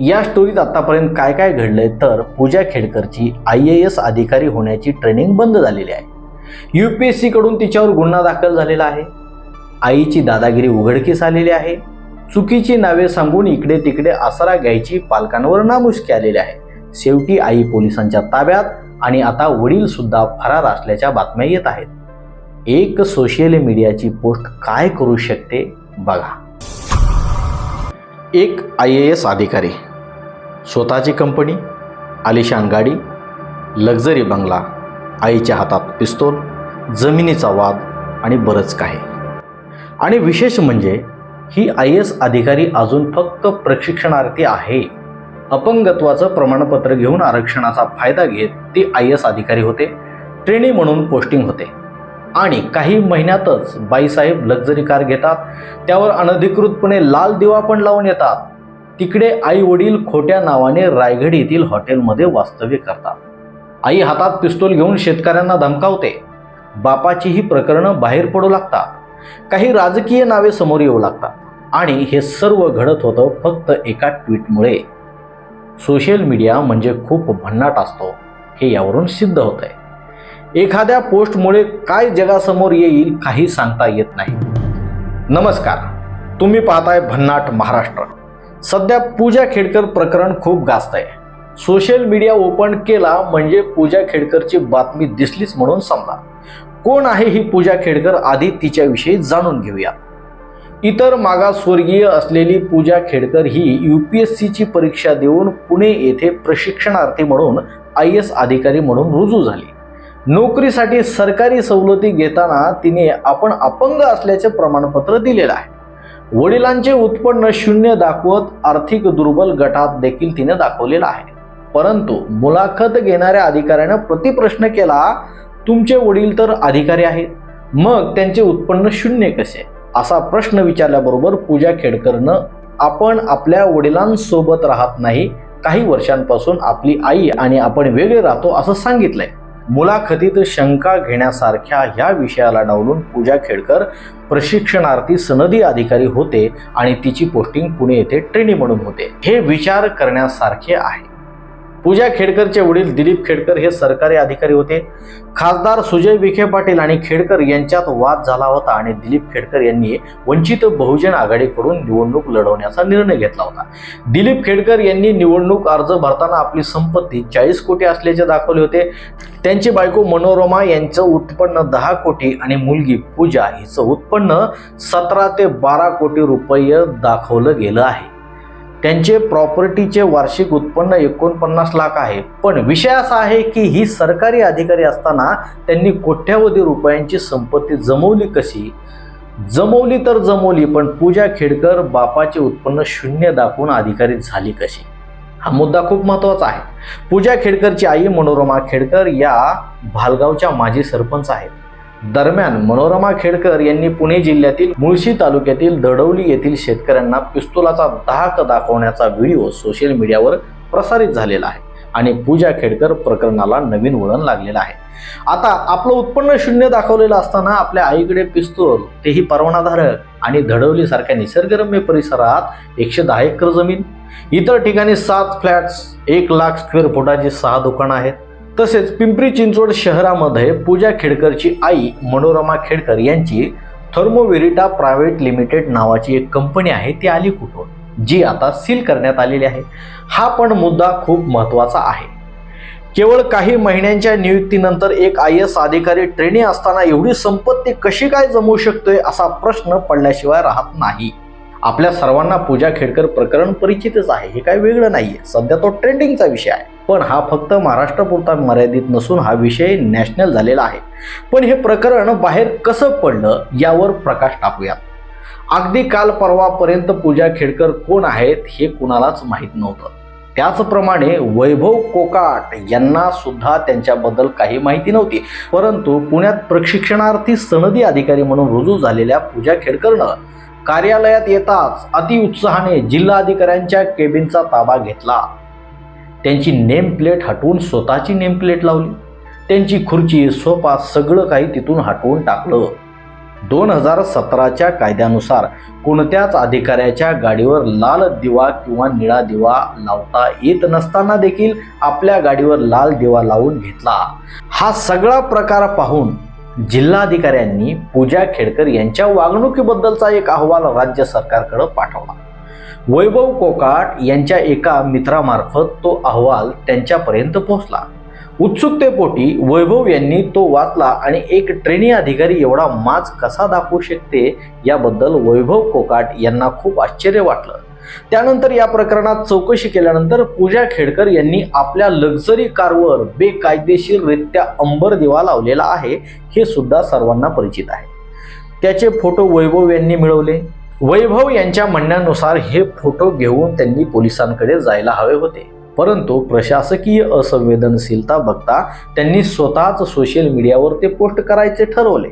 या स्टोरीत आतापर्यंत काय काय घडलंय तर पूजा खेडकरची आय ए एस अधिकारी होण्याची ट्रेनिंग बंद झालेली आहे. यू पी एस सीकडून तिच्यावर गुन्हा दाखल झालेला आहे. आईची दादागिरी उघडकीस आलेली आहे. चुकीची नावे सांगून इकडे तिकडे आसरा घ्यायची पालकांवर नामुष्की आलेली आहे. शेवटी आई पोलिसांच्या ताब्यात आणि आता वडील सुद्धा फरार असल्याच्या बातम्या येत आहेत. एक सोशल मीडियाची पोस्ट काय करू शकते? बघा. एक आय ए एस अधिकारी. स्वतःची कंपनी आलिशान गाडी लक्झरी बंगला आईच्या हातात पिस्तोल जमिनीचा वाद आणि बरंच काही. आणि विशेष म्हणजे ही आय एस अधिकारी अजून फक्त प्रशिक्षणार्थी आहे. अपंगत्वाचं प्रमाणपत्र घेऊन आरक्षणाचा फायदा घेत ती आय एस अधिकारी होते ट्रेनी म्हणून पोस्टिंग होते. आणि काही महिन्यातच बाईसाहेब लक्झरी कार घेतात. त्यावर अनधिकृतपणे लाल दिवा पण लावून येतात. तिकडे आई वडील खोट्या नावाने रायगड येथील हॉटेलमध्ये वास्तव्य करतात. आई हातात पिस्तूल घेऊन शेतकऱ्यांना धमकावते. बापाची ही प्रकरणं बाहेर पडू लागतात. काही राजकीय नावे समोर येऊ लागतात. आणि हे सर्व घडत होतं फक्त एका ट्विटमुळे सोशल मीडिया म्हणजे खूप भन्नाट असतो. हे यावरून सिद्ध होत आहे एखाद्या पोस्टमुळे काय जगासमोर येईल काही सांगता येत नाही. नमस्कार. तुम्ही पाहताय भन्नाट महाराष्ट्र. सध्या पूजा खेडकर प्रकरण खूप गाजत आहे सोशल मीडिया ओपन केला म्हणजे पूजा खेडकरची बातमी दिसलीच म्हणून समजा. कोण आहे ही पूजा खेडकर आधी तिच्याविषयी जाणून घेऊया. इतर मागासवर्गीय असलेली पूजा खेडकर ही यू पी एस सीची परीक्षा देऊन पुणे येथे प्रशिक्षणार्थी म्हणून आय एस अधिकारी म्हणून रुजू झाली. नोकरीसाठी सरकारी सवलती घेताना तिने आपण अपंग असल्याचे प्रमाणपत्र दिलेलं आहे. वडिलांचे उत्पन्न शून्य दाखवत आर्थिक दुर्बल गटात देखील तिने दाखवलेला आहे. परंतु मुलाखत घेणाऱ्या अधिकाऱ्यानं प्रतिप्रश्न केला तुमचे वडील तर अधिकारी आहेत मग त्यांचे उत्पन्न शून्य कसे? असा प्रश्न विचारल्याबरोबर पूजा खेडकरनं आपण आपल्या वडिलांसोबत राहत नाही काही वर्षांपासून आपली आई आणि आपण वेगळे राहतो असं सांगितलंय. मुलाखतीत शंका घेण्यासारख्या ह्या विषयाला डावलून पूजा खेडकर प्रशिक्षणार्थी सनदी अधिकारी होते आणि तिची पोस्टिंग पुणे येथे ट्रेनी म्हणून होते. हे विचार करण्यासारखे आहे. पूजा खेडकरचे वडील दिलीप खेडकर हे सरकारी अधिकारी होते. खासदार सुजय विखे पाटील आणि खेडकर यांच्यात वाद झाला होता आणि दिलीप खेडकर यांनी वंचित बहुजन आघाडीकडून निवडणूक लढवण्याचा निर्णय घेतला होता. दिलीप खेडकर यांनी निवडणूक अर्ज भरताना आपली संपत्ती चाळीस कोटी असल्याचे दाखवले होते. त्यांची बायको मनोरमा यांचं उत्पन्न दहा कोटी आणि मुलगी पूजा हिचं उत्पन्न सतरा ते बारा कोटी रुपये दाखवलं गेलं आहे. त्यांचे प्रॉपर्टीचे वार्षिक उत्पन्न एकोणपन्नास लाख आहे. पण विषय असा आहे की ही सरकारी अधिकारी असताना त्यांनी कोट्यावधी रुपयांची संपत्ती जमवली कशी? जमवली तर जमवली पण पूजा खेडकर बापाचे उत्पन्न शून्य दाखवून अधिकारी झाली कशी हा मुद्दा खूप महत्त्वाचा आहे. पूजा खेडकरची आई मनोरमा खेडकर या भालगावच्या माजी सरपंच आहेत. दरम्यान मनोरमा खेडकर यांनी पुणे जिल्ह्यातील मुळशी तालुक्यातील दडवली येथील शेतकऱ्यांना पिस्तुलाचा धाक दाखवण्याचा व्हिडिओ सोशल मीडियावर प्रसारित झालेला आहे आणि पूजा खेडकर प्रकरणाला नवीन वळण लागलेलं आहे. आता आपलं उत्पन्न शून्य दाखवलेलं असताना आपल्या आईकडे पिस्तूल तेही परवानाधारक आणि धडवलीसारख्या निसर्गरम्य परिसरात एकशे दहा एकर जमीन. इतर ठिकाणी सात फ्लॅट्स एक लाख स्क्वेअर फुटाची सहा दुकानं आहेत. तसेच पिंपरी चिंचवड शहरामध्ये पूजा खेडकरची आई मनोरमा खेडकर यांची थर्मोवेरिटा प्रायव्हेट लिमिटेड नावाची एक कंपनी आहे ती आली कुठून? जी आता सील करण्यात आलेली आहे. हा पण मुद्दा खूप महत्त्वाचा आहे. केवळ काही महिन्यांच्या नियुक्तीनंतर एक आय एस अधिकारी ट्रेनी असताना एवढी संपत्ती कशी काय जमवू शकतोय असा प्रश्न पडल्याशिवाय राहत नाही. आपल्या सर्वांना पूजा खेडकर प्रकरण परिचितच आहे हे काय वेगळं नाहीये. सध्या तो ट्रेंडिंगचा विषय आहे. पण हा फक्त महाराष्ट्रापुरता मर्यादित नसून हा विषय नॅशनल झालेला आहे. पण हे प्रकरण बाहेर कसं पडलं यावर प्रकाश टाकूयात. अगदी काल परवापर्यंत पूजा खेडकर कोण आहेत हे कुणालाच माहीत नव्हतं. त्याचप्रमाणे वैभव कोकाट यांना सुद्धा त्यांच्याबद्दल काही माहिती नव्हती. परंतु पुण्यात प्रशिक्षणार्थी सनदी अधिकारी म्हणून रुजू झालेल्या पूजा खेडकरनं कार्यालयात येताच अतिउत्साहाने जिल्हाधिकाऱ्यांच्या केबिनचा ताबा घेतला. त्यांची नेम प्लेट हटवून स्वतःची नेम प्लेट लावली. त्यांची खुर्ची सोफा सगळं काही तिथून हटवून टाकलं. दोन हजार सतराच्या कायद्यानुसार कोणत्याच अधिकाऱ्याच्या गाडीवर लाल दिवा किंवा निळा दिवा लावता येत नसताना देखील आपल्या गाडीवर लाल दिवा लावून घेतला. हा सगळा प्रकार पाहून जिल्हाधिकाऱ्यांनी पूजा खेडकर यांच्या वागणुकीबद्दलचा एक अहवाल राज्य सरकारकडे पाठवला. वैभव कोकाट यांच्या एका मित्रामार्फत तो अहवाल त्यांच्यापर्यंत पोहोचला. उत्सुकतेपोटी वैभव यांनी तो वाचला आणि एक ट्रेनी अधिकारी एवढा माज कसा दाखवू शकते याबद्दल वैभव कोकाट यांना खूप आश्चर्य वाटलं. त्यानंतर या प्रकरणात चौकशी केल्यानंतर पूजा खेडकर यांनी आपल्या लक्झरी कारवर बेकायदेशीररित्या अंबर दिवा लावलेला आहे हे सुद्धा सर्वांना परिचित आहे. त्याचे फोटो वैभव यांनी मिळवले. वैभव यांच्या म्हणण्यानुसार हे फोटो घेऊन त्यांनी पोलिसांकडे जायला हवे होते. परंतु प्रशासकीय असंवेदनशीलता बघता त्यांनी स्वतःच सोशल मीडियावर ते पोस्ट करायचे ठरवले.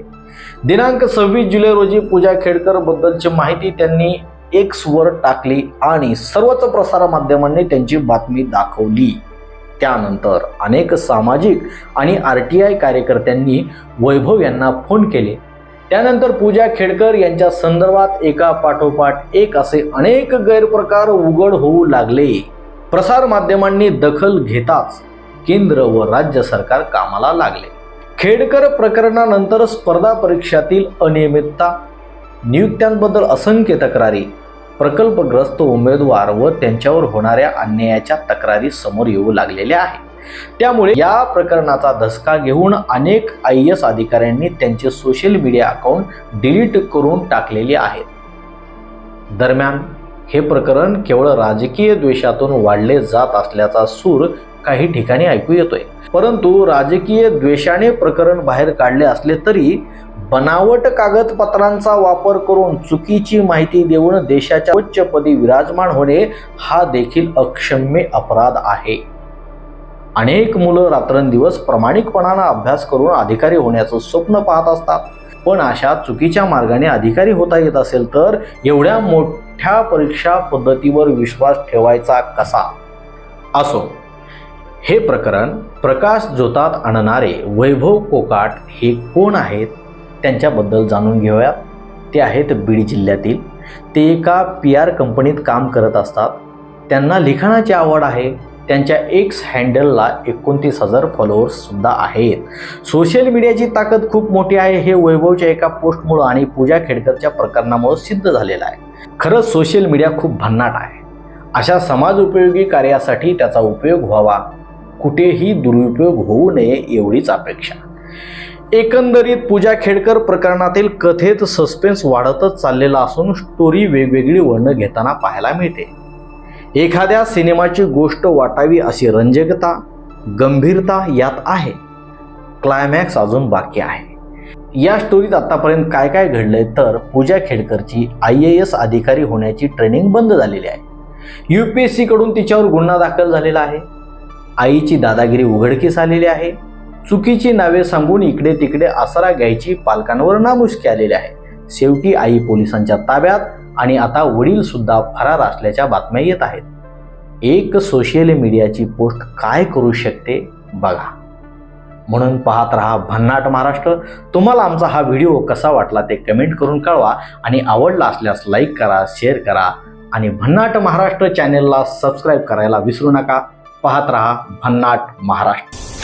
दिनांक सव्वीस जुलै रोजी पूजा खेडकर बद्दलची माहिती त्यांनी एक्सवर टाकली आणि सर्वच प्रसार माध्यमांनी त्यांची बातमी दाखवली. त्यानंतर अनेक सामाजिक आणि आर टी आय कार्यकर्त्यांनी वैभव यांना फोन केले. त्यानंतर पूजा खेडकर यांच्या संदर्भात एका पाठोपाठ एक असे अनेक गैरप्रकार उघड होऊ लागले. प्रसार माध्यमांनी दखल घेताच केंद्र व राज्य सरकार कामाला लागले. खेडकर प्रकरणानंतर स्पर्धा परीक्षातील अनियमितता नियुक्त्यांबद्दल असंख्य तक्रारी प्रकल्पग्रस्त उमेदवार व त्यांच्यावर होणाऱ्या अन्यायाच्या तक्रारी समोर येऊ लागलेल्या आहेत. त्यामुळे या प्रकरणाचा धसका घेऊन अनेक आय एस अधिकाऱ्यांनी त्यांचे सोशल मीडिया अकाउंट डिलीट करून टाकलेले आहेत. दरम्यान हे प्रकरण केवळ राजकीय द्वेषातून वाढले जात असल्याचा सूर काही ठिकाणी ऐकू येतोय. परंतु राजकीय द्वेषाने प्रकरण बाहेर काढले असले तरी बनावट कागदपत्रांचा वापर करून चुकीची माहिती देऊन देशाच्या उच्चपदी विराजमान होणे हा देखील अक्षम्य अपराध आहे. अनेक मुलं रात्रंदिवस प्रामाणिकपणानं अभ्यास करून अधिकारी होण्याचं स्वप्न पाहत असतात. पण अशा चुकीच्या मार्गाने अधिकारी होता येत असेल तर एवढ्या मोठ्या परीक्षा पद्धतीवर विश्वास ठेवायचा कसा? असो हे प्रकरण प्रकाश जोतात आणणारे वैभव कोकाट हे कोण आहेत? त्यांच्याबद्दल जाणून घेऊयात. ते आहेत बीड जिल्ह्यातील. ते एका पी आर कंपनीत काम करत असतात. त्यांना लिखाणाची आवड आहे. त्यांच्या एक्स हँडलला एकोणतीस हजार फॉलोअर्ससुद्धा आहेत. सोशल मीडियाची ताकद खूप मोठी आहे. हे वैभवच्या एका पोस्टमुळं आणि पूजा खेडकरच्या प्रकरणामुळं सिद्ध झालेलं आहे. खरंच सोशल मीडिया खूप भन्नाट आहे. अशा समाज उपयोगी कार्यासाठी त्याचा उपयोग व्हावा. कुठेही दुरुपयोग होऊ नये एवढीच अपेक्षा. एकंदरीत पूजा खेडकर प्रकरणातील कथेत सस्पेन्स वाढतच चाललेला असून स्टोरी वेगवेगळी वळणं घेताना पाहायला मिळते. एखाद्या सिनेमाची गोष्ट वाटावी अशी रंजकता गंभीरता यात आहे. क्लायमॅक्स अजून बाकी आहे. या स्टोरीत आतापर्यंत काय काय घडलंय तर पूजा खेडकरची आय ए एस अधिकारी होण्याची ट्रेनिंग बंद झालेली आहे. यू पी एस सीकडून तिच्यावर गुन्हा दाखल झालेला आहे. आईची दादागिरी उघडकीस आलेली आहे. चुकीची नावे सांगून इकडे तिकडे आसरा घ्यायची पालकांवर नामुष्की आलेली आहे. शेवटी आई पोलिसांच्या ताब्यात आणि आता वडील सुद्धा फरार असल्याच्या बातम्या येत आहेत. एक सोशल मीडियाची पोस्ट काय करू शकते? बघा. म्हणून पाहत रहा भन्नाट महाराष्ट्र. तुम्हाला आमचा हा व्हिडिओ कसा वाटला ते कमेंट करून कळवा आणि आवडला असल्यास लाईक करा शेअर करा आणि भन्नाट महाराष्ट्र चॅनेलला सबस्क्राईब करायला विसरू नका. पाहत रहा भन्नाट महाराष्ट्र.